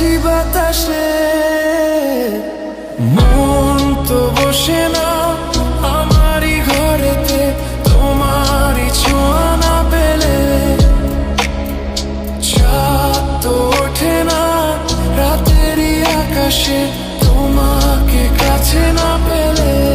আছি বাতাসে, মন তো বসে না। আমারই ঘরেতে, তোমারই ছোঁয়া না পেলে। চাঁদ তো ওঠে না, রাতেরই আকাশে, তোমাকে কাছে না পেলে।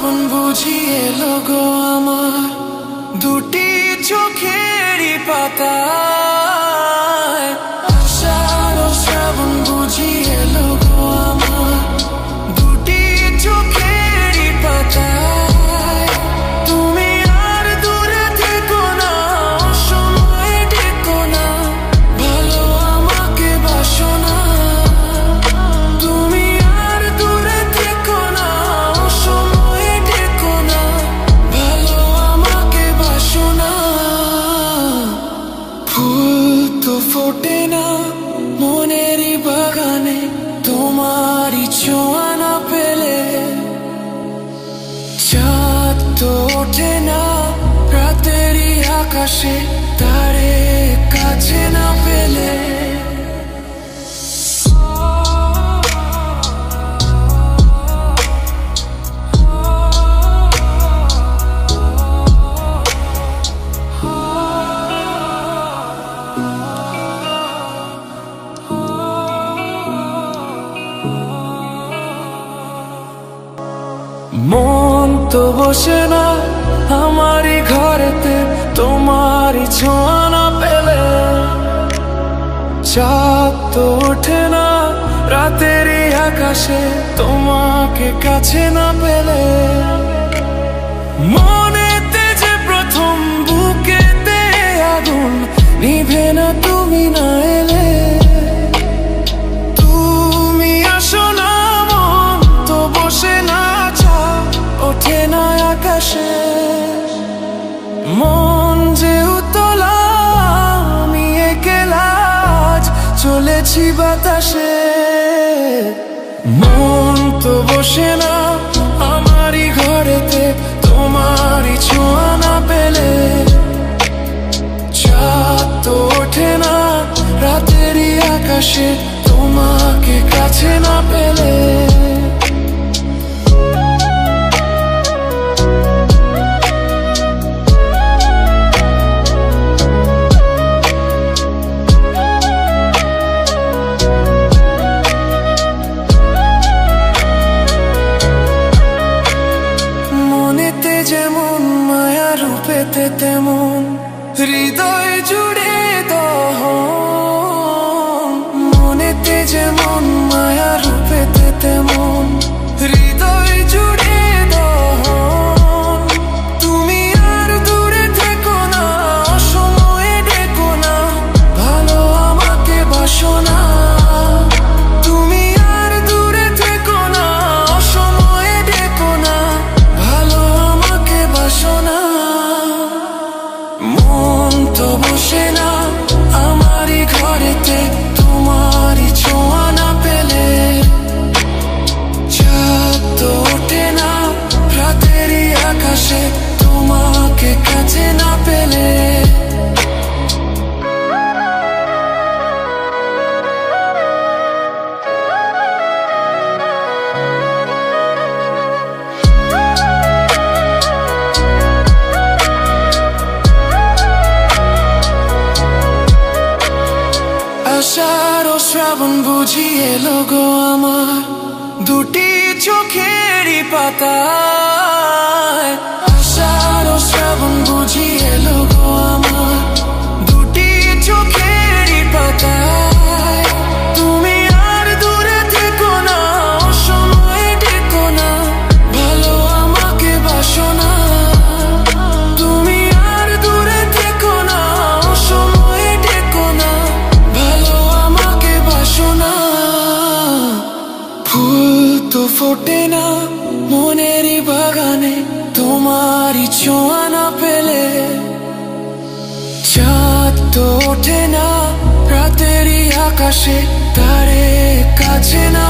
শ্রাবণ বুঝিয়ে লোগো আসে তারে কাছে না পেলে। মন তো বসে না আমারই ঘরেতে। তোমারই ছোঁয়া না পেলে চাঁদ তো ওঠে না, রাতেরই আকাশে তোমাকে কাছে না পেলে। মনেতে যে প্রথম বুকেতে আগুন, নিভে না তুমি না এলে। তুমি আসো না তো বসে না চা ওঠে না আকাশে। মন আসে তোমাকে কাছে না পেলে। যেমন তেমন হৃদয় জুড়ে দহন তো বসে না, আমারই ঘরেতে তোমারই ছোঁয়া না পেলে। ছাদ তো ওঠে না, রাতেরই আকাশে শ্রাবণ বুঝি এলো গো আমার দুটি চোখেরই পাতা শ্রাবণ বুঝি আকাশে তারে কাছে না